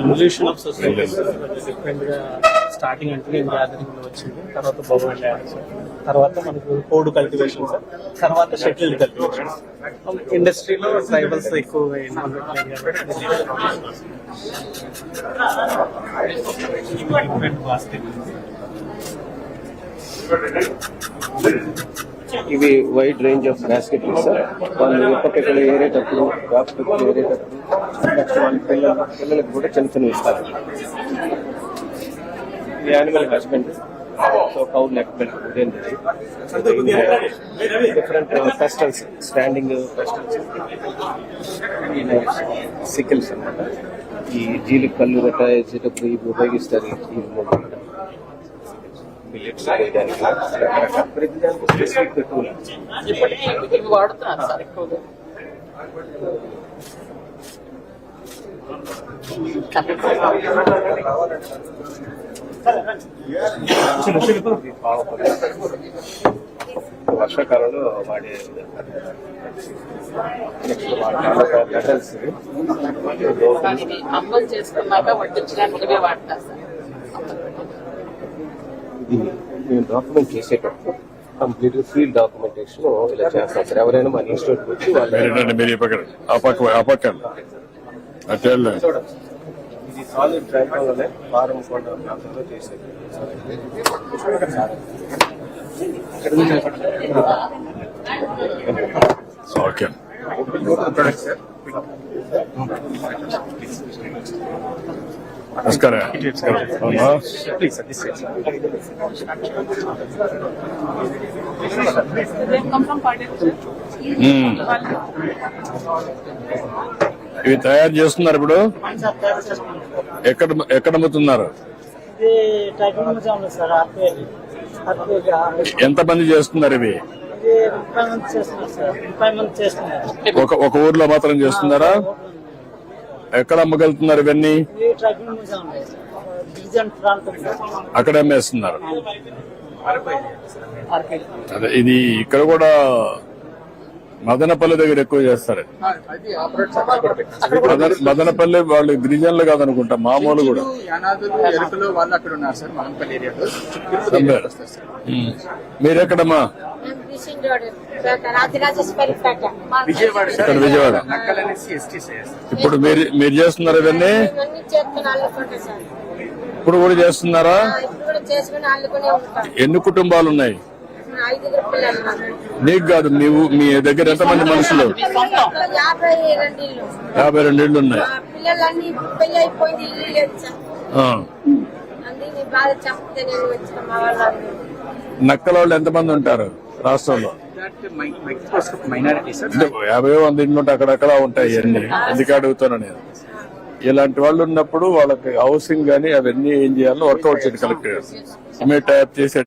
Evolution of society డిఫరెంట్గా starting అంటే నేను గ్యాదరింగ్లో వచ్చింది. తర్వాత బొమ్మలు డ్యాన్స్ తర్వాత మనకు కోడ్ కల్టివేషన్ సార్ తర్వాత షటిల్ కల్టివేషన్ ఇండస్ట్రీలో ట్రైబల్స్ ఎక్కువ ఇవి wide range of basket sir వాళ్ళు ఎప్పటికెక్కడ ఏరేటప్పుడు డాక్టర్ ఏరేటప్పుడు వాళ్ళ పిల్లలు పిల్లలకు కూడా చిన్న చిన్న ఇస్తారు. Animal husband so cow neck belt different pestles standing pestles sickles అనమాట ఈ జీలి కళ్ళు గట్ట వేసేటప్పుడు ఇవి ఉపయోగిస్తారు ఈ మొబైల్ మిల్లెట్స్ చేయడానికి రకరకాల ప్రతి దానికి స్పెసిఫిక్ టూల్ ఇప్పటికీ ఇవి వాడుతున్నారు సార్ ఎక్కువగా వర్షాకాలంలో వాడే నెక్స్ట్ వాడే చేసుకున్నాక వడ్డించడానికి ఇవే వాడతారు సార్. ఇది మేము డాక్యుమెంట్ చేసేటప్పుడు కంప్లీట్ ఫీల్డ్ డాక్యుమెంటేషన్ ఇలా చేస్తాం సార్. ఎవరైనా మన ఇన్స్టిట్యూట్ వచ్చి వాళ్ళు. ఇది సాలిడ్ ట్రైపాలోనే వారం కొండ చేసేది. ఓకే నమస్కారం మ్మ్. ఇవి తయారు చేస్తున్నారు ఇప్పుడు? ఎక్కడ ఎక్కడ అమ్ముతున్నారు? ఇది టైపింగ్ మ్యూజియం సార్ ఆర్పేది ఆర్పేగా ఎంత మంది చేస్తున్నారు ఇవి? ఒక ఊర్లో మాత్రం చేస్తున్నారా? ఎక్కడ అమ్మగలుగుతున్నారు ఇవన్నీ? అక్కడ అమ్మేస్తున్నారు. అదే ఇది ఇక్కడ కూడా మదనపల్లి దగ్గర ఎక్కువ చేస్తారు. మదన- మదనపల్లి వాళ్ళు గిరిజనులు కాదనుకుంటా మామూలు కూడా. మీరెక్కడమ్మా? విజయవాడ విజయవాడ. ఇప్పుడు మీరు మీరు చేస్తున్నారు ఇవన్నీ? ఇప్పుడు కూడా చేస్తున్నారా? ఎన్ని కుటుంబాలు ఉన్నాయి? నాకు. కాదు మీ ఊ- మీ దగ్గర ఎంతమంది మనుషులు? యాభై రెండు ఇల్లు యాభై రెండు ఇళ్ళు ఉన్నాయి నక్కల వాళ్ళు ఎంతమంది ఉంటారు? రాష్ట్రంలో. యాభై వంద ఇండ్లు ఉంటే అక్కడక్కడ ఉంటాయి అన్ని ఎందుకు అడుగుతాను నేను? ఇలాంటి వాళ్ళు ఉన్నప్పుడు వాళ్ళకి హౌసింగ్ గానీ అవన్నీ ఏం చేయాలో వర్కౌట్ చేయండి కలెక్టర్ ఇమీడియట్ టైప్ చేసే